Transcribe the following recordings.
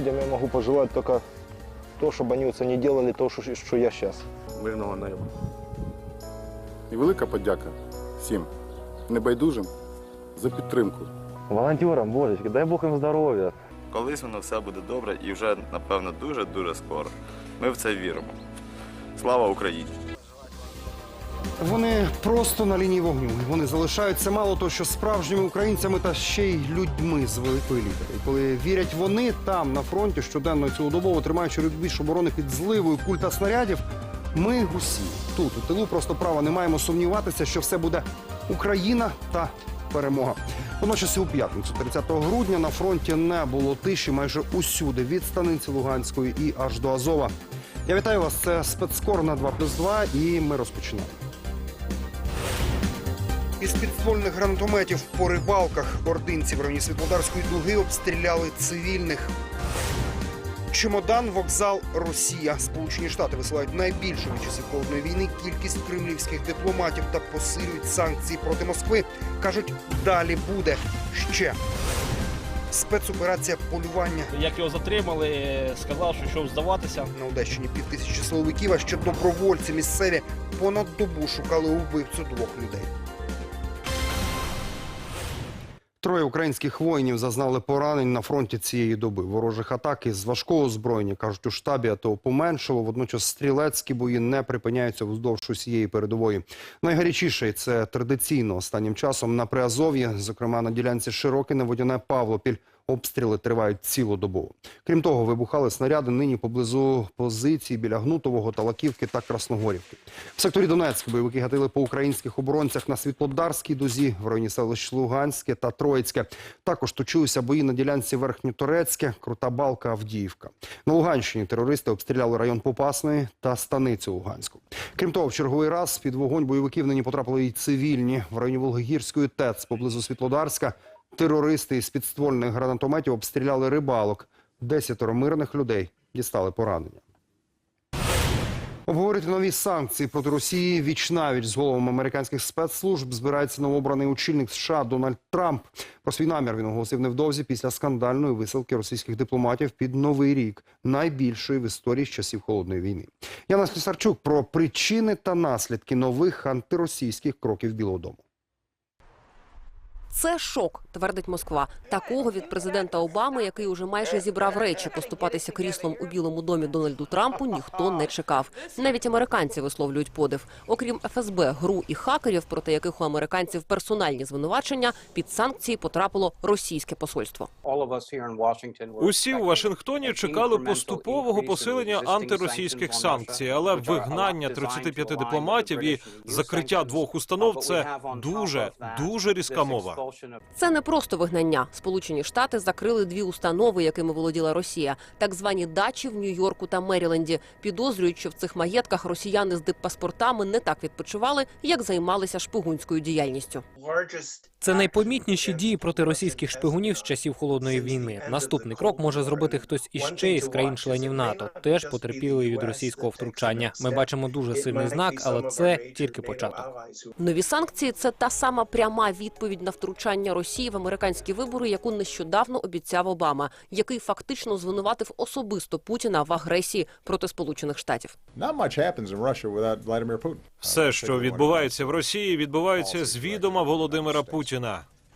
Людям я могу пожелать только то, чтобы они оце не делали то, що, що я сейчас. мирного неба. І велика подяка всім небайдужим за підтримку. Волонтерам, Божечки, дай Бог їм здоров'я. Колись воно все буде добре і вже, напевно, дуже-дуже скоро. Ми в це віримо. Слава Україні! Вони просто на лінії вогню. Вони залишаються мало того, що справжніми українцями та ще й людьми з великої літери. І коли вірять вони там на фронті щоденно і цілодобово тримаючи рубіж оборони під зливою куль та снарядів. Ми усі тут у тилу просто права не маємо сумніватися, що все буде Україна та перемога. Водночас і у п'ятницю, 30 грудня, на фронті не було тиші майже усюди від станиці Луганської і аж до Азова. Я вітаю вас. Це спецкор на 2 плюс 2 і ми розпочинаємо. Із підствольних гранатометів по рибалках ординці в районі Світлодарської дуги обстріляли цивільних. Чемодан, вокзал, Росія. Сполучені Штати висилають найбільшу від часів холодної війни кількість кремлівських дипломатів та посилюють санкції проти Москви. кажуть, далі буде ще. Спецоперація полювання Як його затримали, сказав, що йшов здаватися. на Одещині півтисячі силовиків, а ще добровольці місцеві понад добу шукали убивцю двох людей. Троє українських воїнів зазнали поранень на фронті цієї доби. Ворожих атак із важкого озброєння, кажуть, у штабі АТО поменшало. Водночас стрілецькі бої не припиняються вздовж усієї передової. Найгарячіше це традиційно останнім часом на Приазов'ї, зокрема на ділянці Широкине, Водяне Павлопіль. Обстріли тривають цілодобово. Крім того, вибухали снаряди нині поблизу позицій біля Гнутового, Талаківки та Красногорівки. В секторі Донецьк бойовики гатили по українських оборонцях на Світлодарській дузі, в районі селищ Луганське та Троїцьке. Також точилися бої на ділянці Верхньоторецьке, Крута Балка, Авдіївка. На Луганщині терористи обстріляли район Попасної та станицю Луганську. Крім того, в черговий раз під вогонь бойовиків нині потрапили й цивільні. В районі Волгогірської ТЕЦ поблизу Світлодарська терористи із підствольних гранатометів обстріляли рибалок. Десятеро мирних людей дістали поранення. Обговорити нові санкції проти Росії вічнавіч з головами американських спецслужб збирається новообраний очільник США Дональд Трамп. Про свій намір він оголосив невдовзі після скандальної висилки російських дипломатів під новий рік, найбільшої в історії з часів холодної війни. Яна Слісарчук про причини та наслідки нових антиросійських кроків Білого Дому. Це шок, твердить Москва. Такого від президента Обами, який уже майже зібрав речі поступатися кріслом у Білому домі Дональду Трампу, ніхто не чекав. Навіть американці висловлюють подив. Окрім ФСБ, ГРУ і хакерів, проти яких у американців персональні звинувачення, під санкції потрапило російське посольство. Усі у Вашингтоні чекали поступового посилення антиросійських санкцій, але вигнання 35 дипломатів і закриття двох установ це дуже дуже різка мова. Це не просто вигнання. Сполучені Штати закрили дві установи, якими володіла Росія, так звані дачі в Нью-Йорку та Меріленді. Підозрюють, що в цих маєтках росіяни з диппаспортами не так відпочивали, як займалися шпигунською діяльністю. Це найпомітніші дії проти російських шпигунів з часів холодної війни. Наступний крок може зробити хтось іще із країн-членів НАТО, теж потерпіли від російського втручання. Ми бачимо дуже сильний знак, але це тільки початок. Нові санкції це та сама пряма відповідь на втручання Росії в американські вибори, яку нещодавно обіцяв Обама, який фактично звинуватив особисто Путіна в агресії проти Сполучених Штатів. Все, що відбувається в Росії, відбувається з відома Володимира Путіна.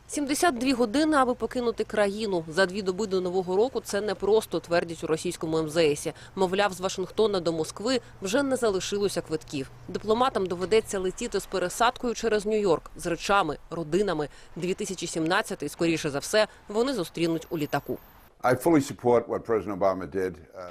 72 години, аби покинути країну за дві доби до нового року. Це не просто твердять у російському МЗСі. Мовляв, з Вашингтона до Москви вже не залишилося квитків. Дипломатам доведеться летіти з пересадкою через Нью-Йорк з речами, родинами. 2017-й, скоріше за все, вони зустрінуть у літаку.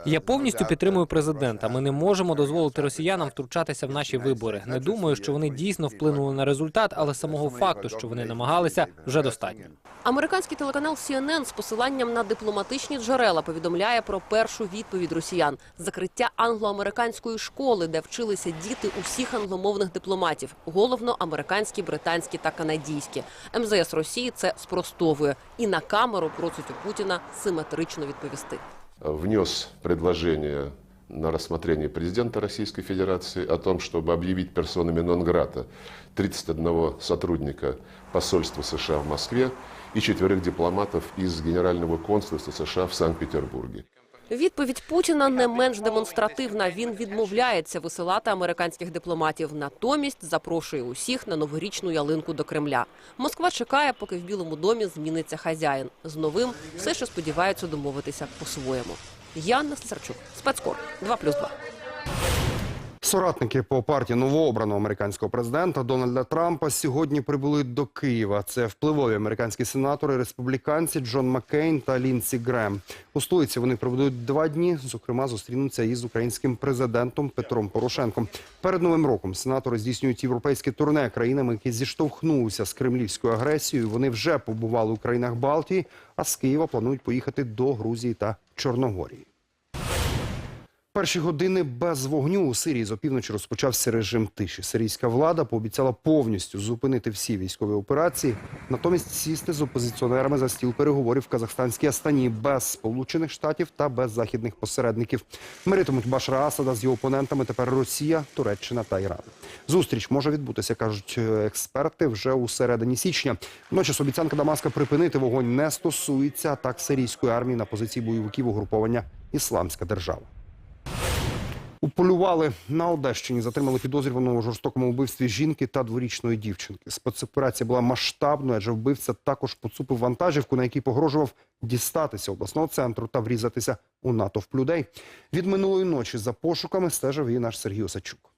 Я повністю підтримую президента. Ми не можемо дозволити росіянам втручатися в наші вибори. Не думаю, що вони дійсно вплинули на результат, але самого факту, що вони намагалися, вже достатньо. Американський телеканал CNN з посиланням на дипломатичні джерела повідомляє про першу відповідь росіян – закриття англо-американської школи, де вчилися діти усіх англомовних дипломатів, головно американські, британські та канадійські. МЗС Росії це спростовує і на камеру просить у Путіна симетрично відповісти. внес предложение на рассмотрение президента Российской Федерации о том, чтобы объявить персонами нон-грата 31 сотрудника посольства США в Москве и четверых дипломатов из Генерального консульства США в Санкт-Петербурге. Відповідь Путіна не менш демонстративна. Він відмовляється висилати американських дипломатів. Натомість запрошує усіх на новорічну ялинку до Кремля. Москва чекає, поки в Білому домі зміниться хазяїн. З новим все ще сподіваються домовитися по-своєму. Яна Сарчук, спецкор 2+,2. Соратники по партії новообраного американського президента Дональда Трампа сьогодні прибули до Києва. Це впливові американські сенатори, республіканці Джон Маккейн та Лінсі Грем. У столиці вони проведуть два дні. Зокрема, зустрінуться із українським президентом Петром Порошенком. Перед новим роком сенатори здійснюють європейське турне країнами, які зіштовхнулися з кремлівською агресією. Вони вже побували у країнах Балтії, а з Києва планують поїхати до Грузії та Чорногорії. Перші години без вогню у Сирії з опівночі розпочався режим тиші. Сирійська влада пообіцяла повністю зупинити всі військові операції, натомість сісти з опозиціонерами за стіл переговорів в Казахстанській Астані без Сполучених Штатів та без західних посередників. Миритимуть Башара Асада з його опонентами тепер Росія, Туреччина та Іран. Зустріч може відбутися, кажуть е, експерти, вже у середині січня. Водночас обіцянка Дамаска припинити вогонь не стосується атак сирійської армії на позиції бойовиків угруповання Ісламська держава. Уполювали на Одещині, затримали підозрюваного у жорстокому вбивстві жінки та дворічної дівчинки. Спецоперація була масштабною, адже вбивця також поцупив вантажівку, на якій погрожував дістатися обласного центру та врізатися у натовп людей. Від минулої ночі за пошуками стежив і наш Сергій Осачук.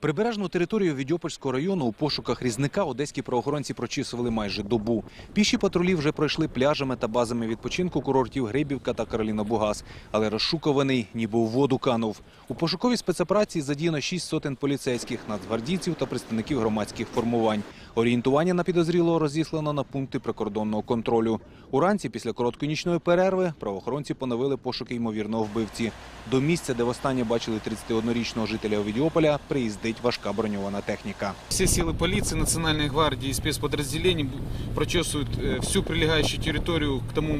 Прибережну територію Відьопольського району у пошуках різника одеські правоохоронці прочісували майже добу. Піші патрулі вже пройшли пляжами та базами відпочинку курортів Грибівка та Кароліна Бугас. Але розшукуваний ніби у воду канув. У пошуковій спецоперації задіяно шість сотень поліцейських, нацгвардійців та представників громадських формувань. Орієнтування на підозрілого розіслано на пункти прикордонного контролю. Уранці, після короткої нічної перерви, правоохоронці поновили пошуки ймовірного вбивці. До місця, де востаннє бачили 31-річного жителя Овідіополя, приїздить важка броньована техніка. Все силы полиции, Национальной гвардии и спецподразделений бу- прочесывают э, всю прилегающую территорию к тому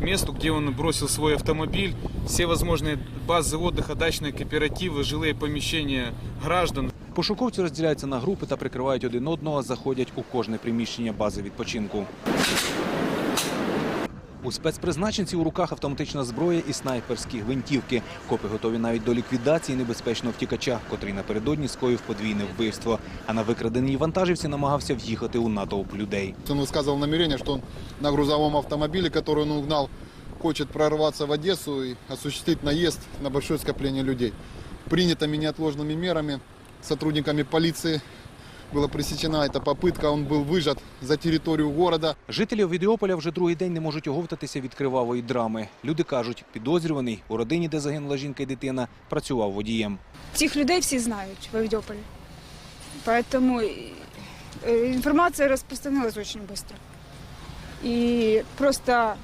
месту, где он бросил свой автомобиль, все возможные базы отдыха, дачные кооперативы, жилые помещения граждан. Пошуковці розділяються на групи та прикривають один одного, заходять у кожне приміщення бази відпочинку. У спецпризначенців у руках автоматична зброя і снайперські гвинтівки. Копи готові навіть до ліквідації небезпечного втікача, котрий напередодні скоїв подвійне вбивство. А на викраденій вантажівці намагався в'їхати у натовп людей. Он высказывал намерение, что он на грузовом автомобиле, который он угнал, хочет прорваться в Одессу и осуществить наезд на большое скопление людей. Принятыми неотложными мерами сотрудниками полиции была пресечена эта попытка, он был выжат за территорию города. Жителі Овідіополя вже другий день не можуть оговтатися від кривавої драми. Люди кажуть, підозрюваний у родині, де загинула жінка і дитина, працював водієм. Цих людей всі знають в Авдіополі. Поэтому э, информация распространилась очень быстро. І просто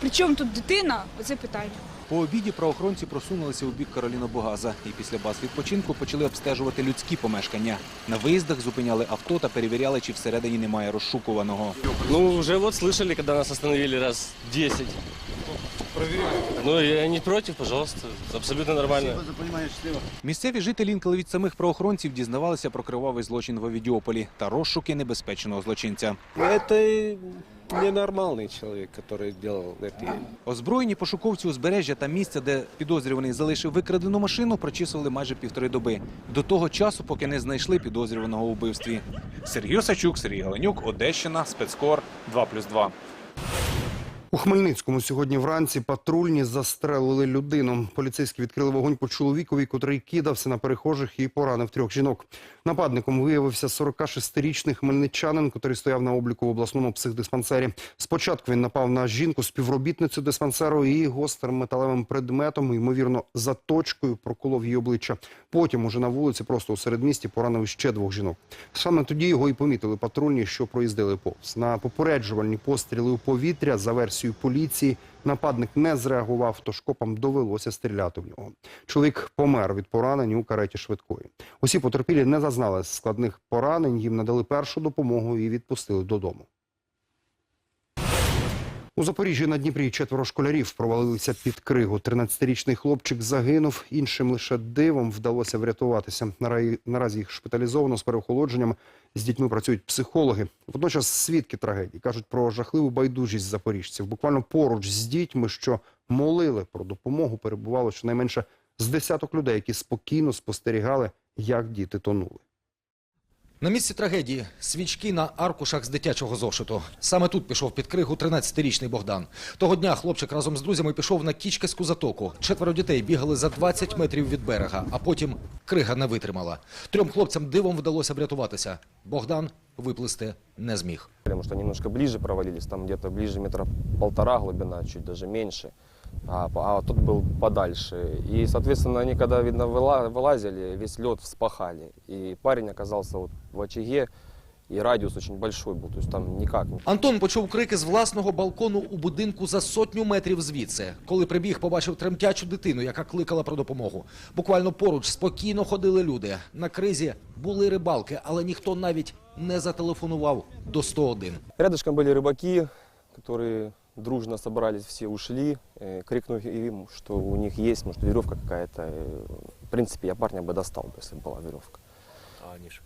при чому тут дитина? Оце питання. По обіді правоохоронці просунулися у бік Кароліна Бугаза і після баз відпочинку почали обстежувати людські помешкання. На виїздах зупиняли авто та перевіряли, чи всередині немає розшукуваного. Ну, вже от слышали, коли нас остановили раз 10. Ну, я не против, пожалуйста. Абсолютно нормально. Місцеві жителі інколи від самих правоохоронців дізнавалися про кривавий злочин в Овідіополі та розшуки небезпечного злочинця. Это ненормальный человек, который делал это. Озброєні пошуковці узбережжя та місця, де підозрюваний залишив викрадену машину, прочісували майже півтори доби. До того часу, поки не знайшли підозрюваного у вбивстві. Сергій Осачук, Сергій Галенюк, Одещина, спецкор 2+,2. У Хмельницькому сьогодні вранці патрульні застрелили людину. Поліцейські відкрили вогонь по чоловікові, котрий кидався на перехожих і поранив трьох жінок. Нападником виявився 46-річний хмельничанин, котрий стояв на обліку в обласному психдиспансері. Спочатку він напав на жінку співробітницю диспансеру і гострим металевим предметом, ймовірно, заточкою проколов її обличчя. Потім уже на вулиці, просто у середмісті, поранив ще двох жінок. Саме тоді його і помітили патрульні, що проїздили повз. На попереджувальні постріли у повітря за версією поліції. Нападник не зреагував, тож копам довелося стріляти в нього. Чоловік помер від поранень у кареті швидкої. Усі потерпілі не зазнали складних поранень, їм надали першу допомогу і відпустили додому. У Запоріжжі на Дніпрі четверо школярів провалилися під кригу. 13-річний хлопчик загинув, іншим лише дивом вдалося врятуватися. Наразі- їх шпиталізовано з переохолодженням. З дітьми працюють психологи. Водночас свідки трагедії кажуть про жахливу байдужість запоріжців. Буквально поруч з дітьми, що молили про допомогу, перебувало щонайменше з десяток людей, які спокійно спостерігали, як діти тонули. На місці трагедії свічки на аркушах з дитячого зошиту. Саме тут пішов під кригу 13-річний Богдан. Того дня хлопчик разом з друзями пішов на Кічкаську затоку. Четверо дітей бігали за 20 метрів від берега, а потім крига не витримала. Трьом хлопцям дивом вдалося врятуватися. Богдан виплисти не зміг. Потому что немножко ближе провалились, там где-то ближе метра полтора глубина, чуть даже меньше А, по- а тут был подальше. И, соответственно, они когда, видно, выла- вылазили, весь лед вспахали. И парень оказался вот в очаге, и радиус очень большой был, то есть там никак. Антон почув крики з власного балкону у будинку за сотню метрів звідси. Коли прибіг, побачив тремтячу дитину, яка кликала про допомогу. Буквально поруч спокійно ходили люди. На кризі були рибалки, але ніхто навіть не зателефонував до 101. Рядышком были рыбаки, которые дружно собрались, все ушли, э, крикнув им, что у них есть, может, веревка какая-то. Э, В принципе, я парня бы достал, бы, если бы была веревка. А они ж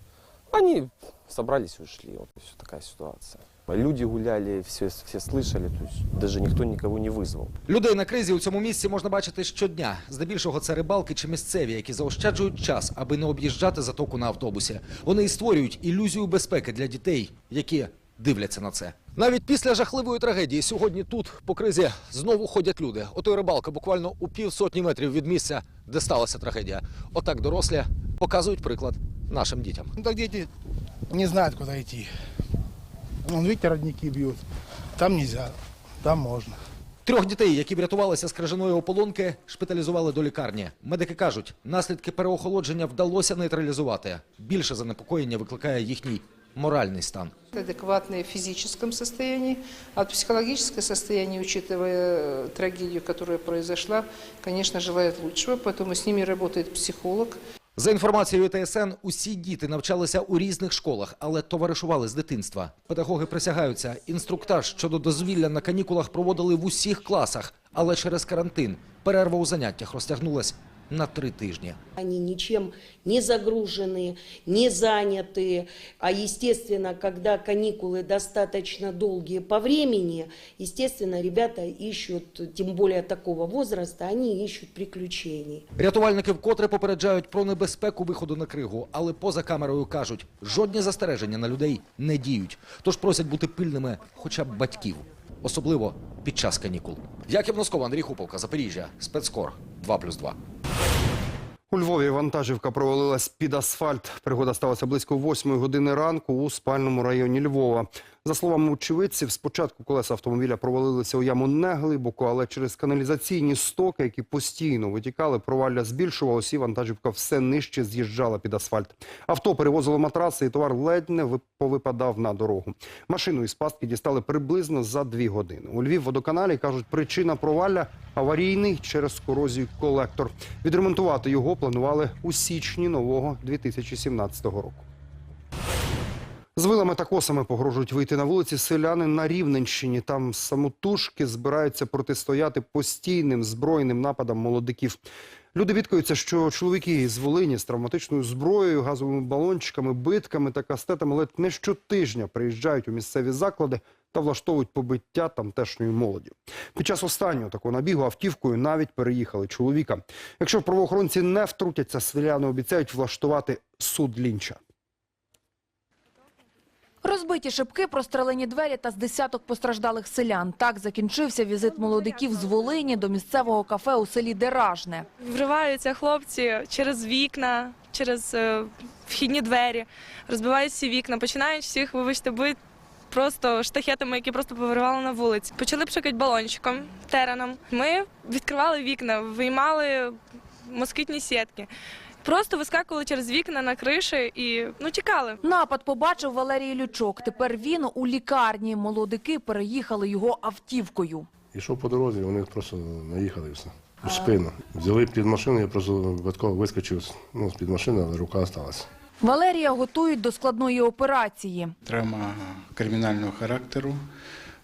Они собрались и ушли. Вот все такая ситуация. Люди гуляли, все, все слышали, то есть даже никто никого не вызвал. Людей на кризі у цьому місці можна бачити щодня. Здебільшого це рибалки чи місцеві, які заощаджують час, аби не об'їжджати затоку на автобусі. Вони і створюють ілюзію безпеки для дітей, які дивляться на це. Навіть після жахливої трагедії сьогодні тут по кризі знову ходять люди. Ото й рибалка буквально у півсотні метрів від місця, де сталася трагедія. Отак дорослі показують приклад нашим дітям. Ну так дети не знают, куда идти. Вон, видите, родники бьют. Там нельзя, там можно. Трьох дітей, які врятувалися з крижаної ополонки, шпиталізували до лікарні. Медики кажуть, наслідки переохолодження вдалося нейтралізувати. Більше занепокоєння викликає їхній моральний стан. адекватные в физическом состоянии, а вот психологическое состояние, учитывая э, трагедию, которая произошла, конечно, желает лучшего, поэтому с ними работает психолог. За інформацією ТСН, усі діти навчалися у різних школах, але товаришували з дитинства. Педагоги присягаються, інструктаж щодо дозвілля на канікулах проводили в усіх класах, але через карантин перерва у заняттях розтягнулась на три тижні. Они ничем не загружены, не заняты. А естественно, когда каникулы достаточно долгие по времени, естественно, ребята ищут, тем более такого возраста, они ищут приключений. Рятувальники вкотре попереджають про небезпеку виходу на кригу, але поза камерою кажуть, жодні застереження на людей не діють. Тож просять бути пильними хоча б батьків, особливо під час канікул. Яків Носков, Андрій Хуповка, Запоріжжя, спецкор 2+,2. У Львові вантажівка провалилась під асфальт. Пригода сталася близько 8 години ранку у спальному районі Львова. За словами очевидців, спочатку колеса автомобіля провалилися у яму не глибоко, але через каналізаційні стоки, які постійно витікали, провалля збільшувалося, і вантажівка все нижче з'їжджала під асфальт. Авто перевозило матраси, і товар ледь не вип- повипадав на дорогу. Машину із пастки дістали приблизно за дві години. У Львів водоканалі кажуть, причина провалля аварійний через корозію колектор. Відремонтувати його планували у січні нового 2017 року. З вилами та косами погрожують вийти на вулиці селяни на Рівненщині. Там самотужки збираються протистояти постійним збройним нападам молодиків. Люди бідкаються, що чоловіки з Волині з травматичною зброєю, газовими балончиками, битками та кастетами ледь не щотижня приїжджають у місцеві заклади та влаштовують побиття тамтешньої молоді. Під час останнього такого набігу автівкою навіть переїхали чоловіка. Якщо правоохоронці не втрутяться, селяни обіцяють влаштувати суд лінча. Розбиті шибки, прострелені двері та з десяток постраждалих селян. Так закінчився візит молодиків з Волині до місцевого кафе у селі Деражне. Вриваються хлопці через вікна, через е, вхідні двері, розбивають всі вікна, починають всіх, вибачте, бити просто штахетами, які просто повиривали на вулиці. Почали пшикати балончиком, тераном. Ми відкривали вікна, виймали москітні сітки. Просто вискакували через вікна на криші і ну тікали. Напад побачив Валерій Лючок. Тепер він у лікарні. Молодики переїхали його автівкою. Ішов по дорозі, вони просто наїхали все. У спину. Взяли під машину, я просто випадково вискочив ну, з-під машини, але рука залишилася. Валерія готують до складної операції. Травма кримінального характеру.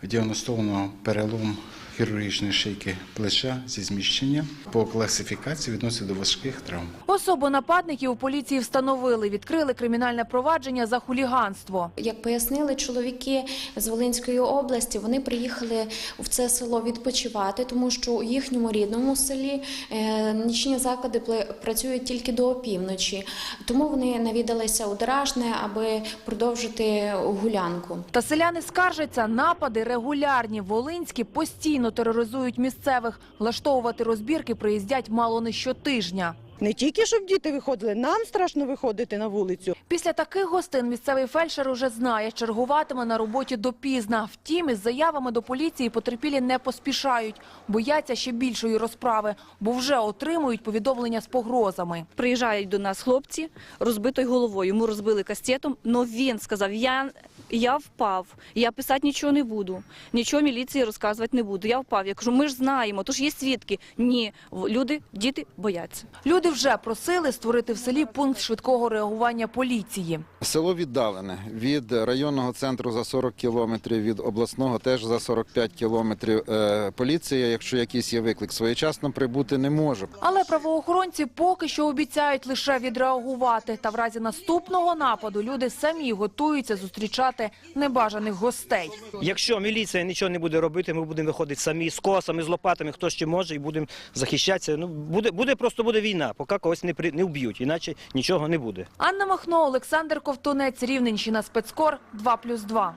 Діагностовано перелом хірургічної шийки плеча зі зміщенням. По класифікації відносить до важких травм. Особу нападників у поліції встановили, відкрили кримінальне провадження за хуліганство. Як пояснили чоловіки з Волинської області, вони приїхали в це село відпочивати, тому що у їхньому рідному селі е, нічні заклади працюють тільки до опівночі. Тому вони навідалися у Дражне, аби продовжити гулянку. Та селяни скаржаться, напади регулярні. Волинські постійно тероризують місцевих. Влаштовувати розбірки приїздять мало не щотижня. Не тільки щоб діти виходили, нам страшно виходити на вулицю. Після таких гостин місцевий фельдшер уже знає, чергуватиме на роботі допізна. Втім, із заявами до поліції потерпілі не поспішають. Бояться ще більшої розправи, бо вже отримують повідомлення з погрозами. Приїжджають до нас хлопці розбитою головою. Йому розбили кастетом, але він сказав: я, я впав, я писати нічого не буду, нічого міліції розказувати не буду. Я впав. Я кажу, ми ж знаємо, тож є свідки. Ні, в- люди, діти бояться. Люди вже просили створити в селі пункт швидкого реагування поліції. Село віддалене від районного центру за 40 кілометрів, від обласного теж за 45 кілометрів. Е, Поліція, якщо якийсь є виклик, своєчасно прибути не може. Але правоохоронці поки що обіцяють лише відреагувати. Та в разі наступного нападу люди самі готуються зустрічати небажаних гостей. Якщо міліція нічого не буде робити, ми будемо виходити самі з косами, з лопатами, хто ще може, і будемо захищатися. Ну буде, буде просто буде війна, поки когось не при не вб'ють, іначе нічого не буде. Анна Махно, Олександр Ковтунець, Рівненщина, спецкор 2+,2.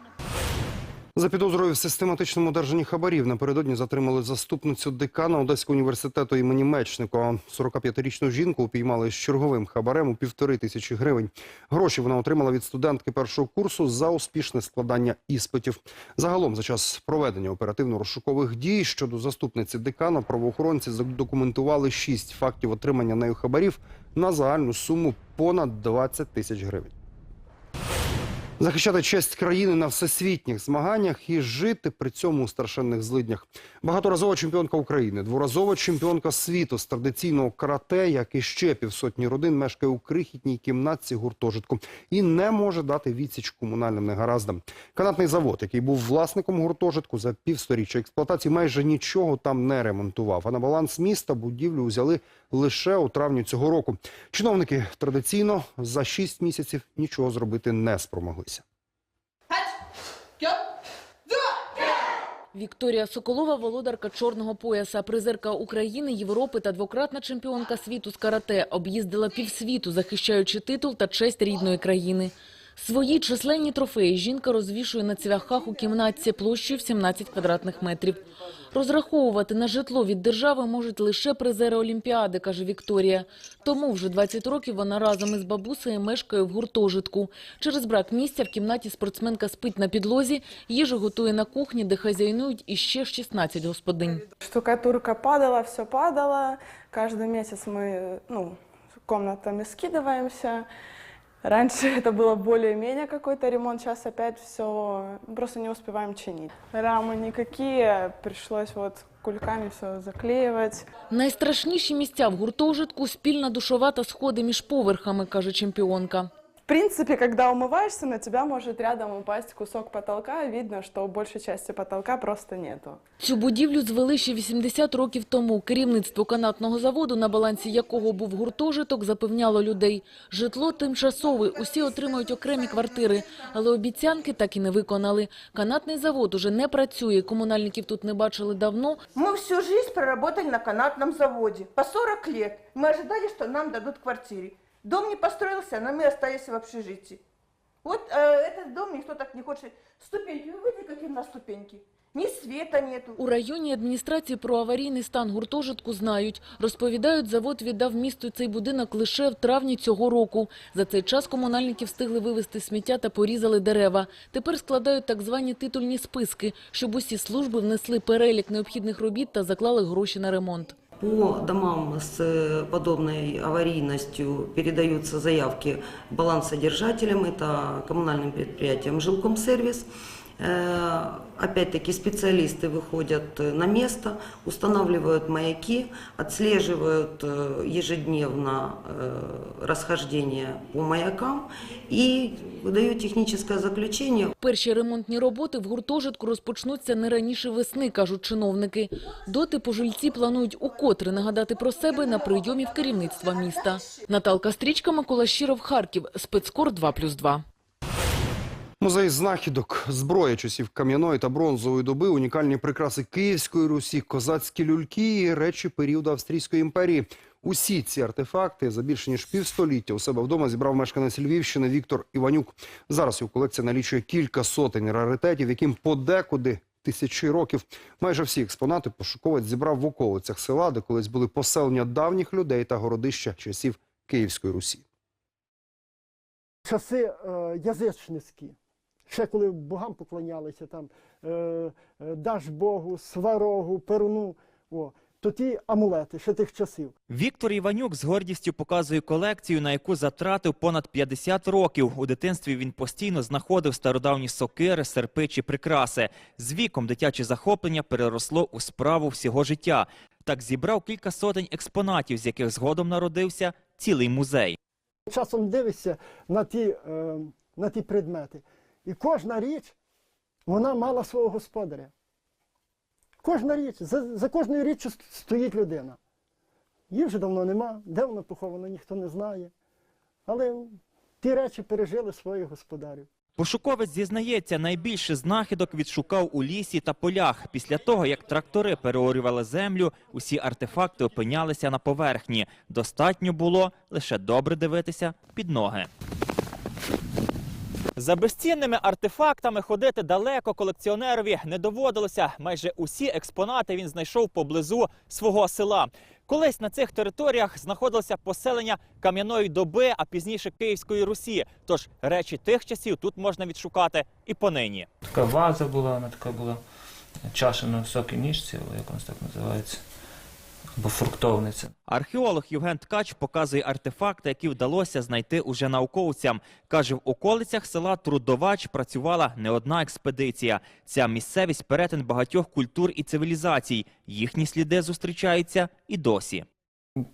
За підозрою в систематичному одержанні хабарів напередодні затримали заступницю декана Одеського університету імені Мечникова. 45-річну жінку упіймали з черговим хабарем у півтори тисячі гривень. Гроші вона отримала від студентки першого курсу за успішне складання іспитів. Загалом, за час проведення оперативно-розшукових дій щодо заступниці декана, правоохоронці задокументували шість фактів отримання нею хабарів на загальну суму понад 20 тисяч гривень. Захищати честь країни на всесвітніх змаганнях і жити при цьому у страшенних злиднях. Багаторазова чемпіонка України, дворазова чемпіонка світу з традиційного карате, як і ще півсотні родин, мешкає у крихітній кімнатці гуртожитку і не може дати відсіч комунальним негараздам. Канатний завод, який був власником гуртожитку за півсторіччя експлуатації, майже нічого там не ремонтував. А на баланс міста будівлю взяли лише у травні цього року. Чиновники традиційно за шість місяців нічого зробити не спромоглися. Вікторія Соколова, володарка чорного пояса, призерка України, Європи та двократна чемпіонка світу з карате, об'їздила півсвіту, захищаючи титул та честь рідної країни. Свої численні трофеї жінка розвішує на цвяхах у кімнатці площею в 17 квадратних метрів. Розраховувати на житло від держави можуть лише призери Олімпіади, каже Вікторія. Тому вже 20 років вона разом із бабусею мешкає в гуртожитку. Через брак місця в кімнаті спортсменка спить на підлозі, їжу готує на кухні, де хазяйнують іще 16 господинь. Штукатурка падала, все падало. Каждый месяц мы ну, комнатами скидываемся. Раньше это было более-менее какой-то ремонт, сейчас опять все, просто не успеваем чинить. Рамы никакие, пришлось вот кульками все заклеивать. Найстрашніші місця в гуртожитку – спільна душова та сходи між поверхами, каже чемпіонка. В принципе, когда умываешься, на тебя может рядом упасть кусок потолка, видно, что большей части потолка просто нету. Цю будівлю звели ще 80 років тому. Керівництво канатного заводу, на балансі якого був гуртожиток, запевняло людей. Житло тимчасове, усі отримають окремі квартири. Але обіцянки так і не виконали. Канатний завод уже не працює, комунальників тут не бачили давно. Мы всю жизнь проработали на канатном заводе. По 40 лет. Мы ожидали, что нам дадут квартиры. Дом не построился, но мы остались в общежитии. Вот э, этот дом никто так не хочет. Ступеньки, вы видите, какие у нас ступеньки? Ни света нету. У районній адміністрації про аварійний стан гуртожитку знають. Розповідають, завод віддав місту цей будинок лише в травні цього року. За цей час комунальники встигли вивезти сміття та порізали дерева. Тепер складають так звані титульні списки, щоб усі служби внесли перелік необхідних робіт та заклали гроші на ремонт. По домам с э, подобной аварийностью передаются заявки балансодержателям, это коммунальным предприятиям «Жилкомсервис». Э, Опять-таки специалисты выходят э, на место, устанавливают маяки, отслеживают э, ежедневно э, расхождение по маякам и выдают техническое заключение. Перші ремонтні роботи в гуртожитку розпочнуться не раніше весни, кажуть чиновники. Доти пожильці планують укотре нагадати про себе на прийомі в керівництва міста. Наталка Стрічка, Микола Щиров, Харків. Спецкор 2+,2. Музей знахідок, зброя часів кам'яної та бронзової доби, унікальні прикраси Київської Русі, козацькі люльки і речі періоду Австрійської імперії. Усі ці артефакти за більше ніж півстоліття у себе вдома зібрав мешканець Львівщини Віктор Іванюк. Зараз його колекція налічує кілька сотень раритетів, яким подекуди тисячі років. Майже всі експонати пошуковець зібрав в околицях села, де колись були поселення давніх людей та городища часів Київської Русі. часи е, язичницькі, ще коли богам поклонялися, там е, е, даж Богу, сварогу, перуну, о, то ті амулети ще тих часів. Віктор Іванюк з гордістю показує колекцію, на яку затратив понад 50 років. У дитинстві він постійно знаходив стародавні сокири, серпи чи прикраси. З віком дитяче захоплення переросло у справу всього життя. Так зібрав кілька сотень експонатів, з яких згодом народився цілий музей. Часом дивишся на ті, е, на ті предмети. І кожна річ, вона мала свого господаря. Кожна річ, за, за кожною річчю стоїть людина. Її вже давно нема, де вона похована, ніхто не знає. Але ті речі пережили своїх господарів. Пошуковець зізнається, найбільше знахідок відшукав у лісі та полях. Після того, як трактори переорювали землю, усі артефакти опинялися на поверхні. Достатньо було лише добре дивитися під ноги. За безцінними артефактами ходити далеко колекціонерові не доводилося. Майже усі експонати він знайшов поблизу свого села. Колись на цих територіях знаходилося поселення кам'яної доби, а пізніше Київської Русі. Тож речі тих часів тут можна відшукати і понині. Така ваза була, вона така була чаша на високій ніжці, як вона так називається, або фруктовниця. Археолог Євген Ткач показує артефакти, які вдалося знайти уже науковцям. Каже, в околицях села Трудовач працювала не одна експедиція. Ця місцевість перетин багатьох культур і цивілізацій. Їхні сліди зустрічаються і досі.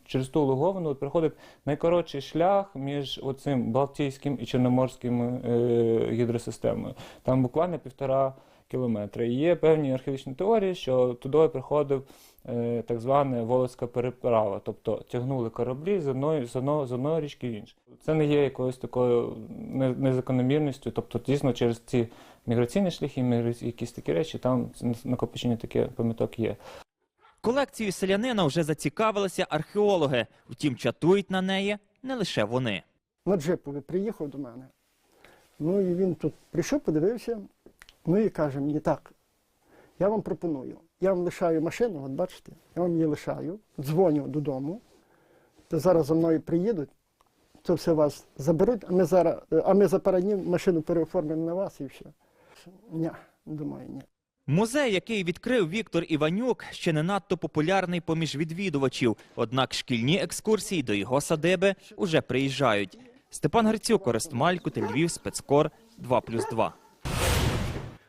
Через ту луговину от проходить найкоротший шлях між оцим Балтійським і Чорноморським е, гідросистемою. Там буквально півтора кілометра. І є певні археологічні теорії, що туди приходив е, так звана Волоцька переправа, тобто тягнули кораблі з одної, з одного, з одної річки в іншу. Це не є якоюсь такою незакономірністю, тобто дійсно через ці міграційні шляхи, якісь такі речі, там накопичення таке пам'яток є. Колекцією селянина вже зацікавилися археологи. Втім, чатують на неї не лише вони. На джипові приїхав до мене. Ну і він тут прийшов, подивився, ну і каже мені так, я вам пропоную, я вам лишаю машину, от бачите, я вам її лишаю, дзвоню додому, то зараз за мною приїдуть, то все вас заберуть, а ми зараз, а ми за пару днів машину переоформимо на вас і все. Ні, думаю, ні. Музей, який відкрив Віктор Іванюк, ще не надто популярний поміж відвідувачів. Однак шкільні екскурсії до його садиби уже приїжджають. Степан Грицюк, Орест Малькут, Львів, Спецкор 2+,2.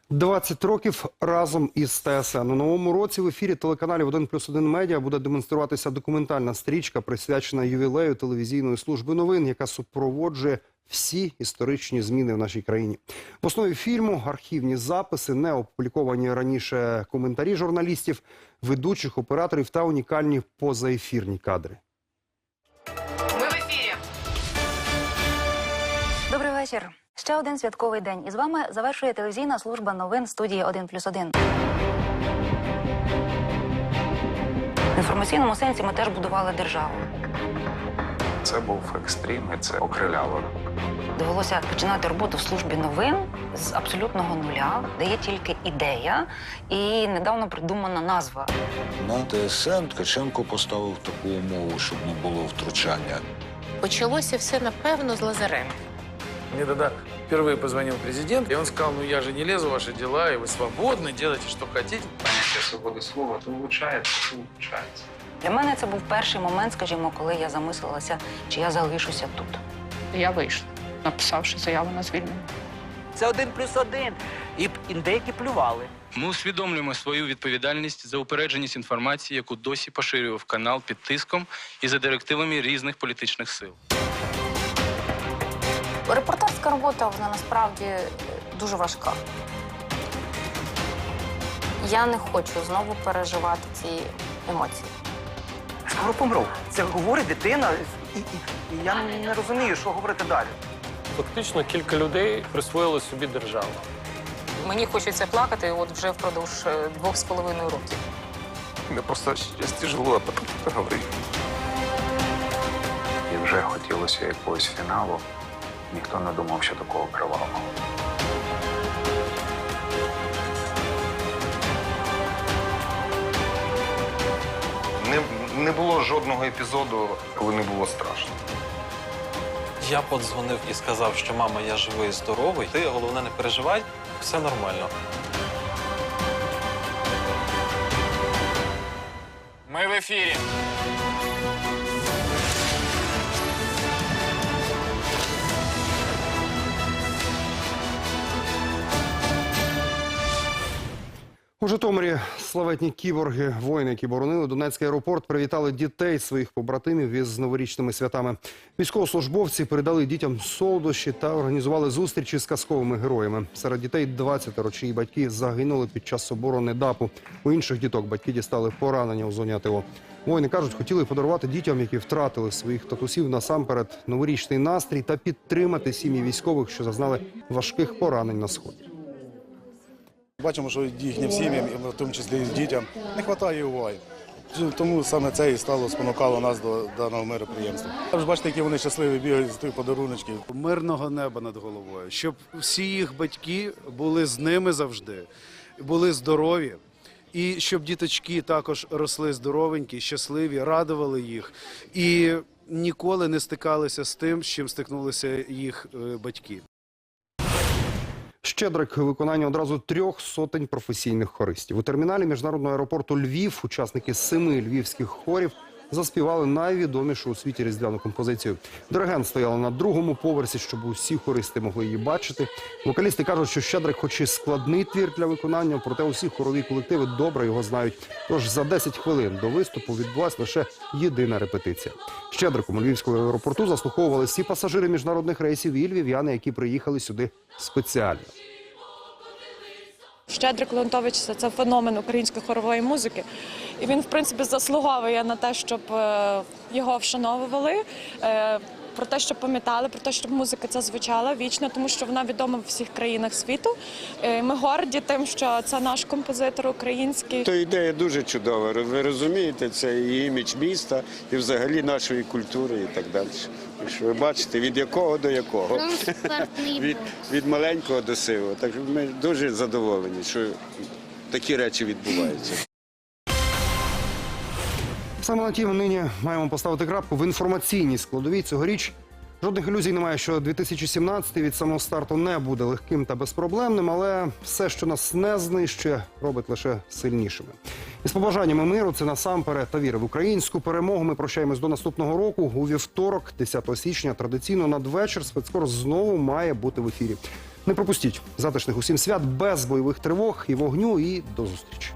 20 років разом із ТСН. У новому році в ефірі телеканалів 1 плюс 1 медіа буде демонструватися документальна стрічка, присвячена ювілею телевізійної служби новин, яка супроводжує всі історичні зміни в нашій країні. В основі фільму архівні записи, неопубліковані раніше коментарі журналістів, ведучих операторів та унікальні позаефірні кадри. Ми в ефірі. Добрий вечір. Ще один святковий день. І з вами завершує телевізійна служба новин студії 1 плюс 1. В інформаційному сенсі ми теж будували державу. Це був екстрім, і це окриляло. Довелося починати роботу в службі новин з абсолютного нуля, де є тільки ідея і недавно придумана назва. На ТСН Ткаченко поставив таку умову, щоб не було втручання. Почалося все напевно з Лазаренка. Мне тогда впервые позвонил президент, и он сказал, ну я же не лезу в ваши дела, и вы свободны, делайте, что хотите. Поняття свободи слова то влучається, то влучається. Для мене це був перший момент, скажімо, коли я замислилася, чи я залишуся тут. Я вийшла, написавши заяву на звільнення. це один плюс один. І, і деякі плювали. Ми усвідомлюємо свою відповідальність за упередженість інформації, яку досі поширював канал під тиском і за директивами різних політичних сил. Репортерська робота вона насправді е, дуже важка. Я не хочу знову переживати ці емоції. Скоро помру. Це говорить дитина, і, і, і я не розумію, що говорити далі. Фактично кілька людей присвоїли собі державу. Мені хочеться плакати от вже впродовж е, двох з половиною років. Мне просто тяжело говорить. І вже хотілося якогось фіналу. Ніхто не думав, що такого кривавого. Не, не було жодного епізоду, коли не було страшно. Я подзвонив і сказав, що мама, я живий, і здоровий. Ти головне не переживай, все нормально. Ми в ефірі. У Житомирі славетні кіборги, воїни, які боронили Донецький аеропорт, привітали дітей своїх побратимів із новорічними святами. Військовослужбовці передали дітям солодощі та організували зустрічі з казковими героями. Серед дітей 20 чиї батьки загинули під час оборони ДАПу. У інших діток батьки дістали поранення у зоні АТО. Воїни кажуть, хотіли подарувати дітям, які втратили своїх татусів насамперед новорічний настрій та підтримати сім'ї військових, що зазнали важких поранень на сході. Бачимо, що їхнім сім'ям, в тому числі і дітям, не вистачає уваги. Тому саме це і стало спонукало нас до даного мероприємства. Ви ж бачите, які вони щасливі бігають з тих подаруночків. мирного неба над головою, щоб всі їх батьки були з ними завжди, були здорові, і щоб діточки також росли здоровенькі, щасливі, радували їх і ніколи не стикалися з тим, з чим стикнулися їх е, батьки. Щедрик виконання одразу трьох сотень професійних хористів. У терміналі міжнародного аеропорту Львів учасники семи львівських хорів заспівали найвідомішу у світі різдвяну композицію. Диригент стояла на другому поверсі, щоб усі хористи могли її бачити. Вокалісти кажуть, що Щедрик, хоч і складний твір для виконання, проте усі хорові колективи добре його знають. Тож за 10 хвилин до виступу відбулася лише єдина репетиція. Щедриком у львівському аеропорту заслуховували всі пасажири міжнародних рейсів і львів'яни, які приїхали сюди спеціально. Щедрик Леонтович це, феномен української хорової музики. І він, в принципі, заслуговує на те, щоб е, його вшановували, е, про те, щоб пам'ятали, про те, щоб музика ця звучала вічно, тому що вона відома в всіх країнах світу. Е, Ми горді тим, що це наш композитор український. То ідея дуже чудова. Ви розумієте, це і імідж міста, і взагалі нашої культури, і так далі. Що ви бачите, від якого до якого? від, від маленького до сивого. Так ми дуже задоволені, що такі речі відбуваються. Саме на тім нині маємо поставити крапку в інформаційній складовій цьогоріч. Жодних ілюзій немає, що 2017 від самого старту не буде легким та безпроблемним, але все, що нас не знищує, робить лише сильнішими. Із побажаннями миру це насамперед та віри в українську перемогу. Ми прощаємось до наступного року. У вівторок, 10 січня, традиційно надвечір спецкор знову має бути в ефірі. Не пропустіть затишних усім свят без бойових тривог і вогню. І до зустрічі.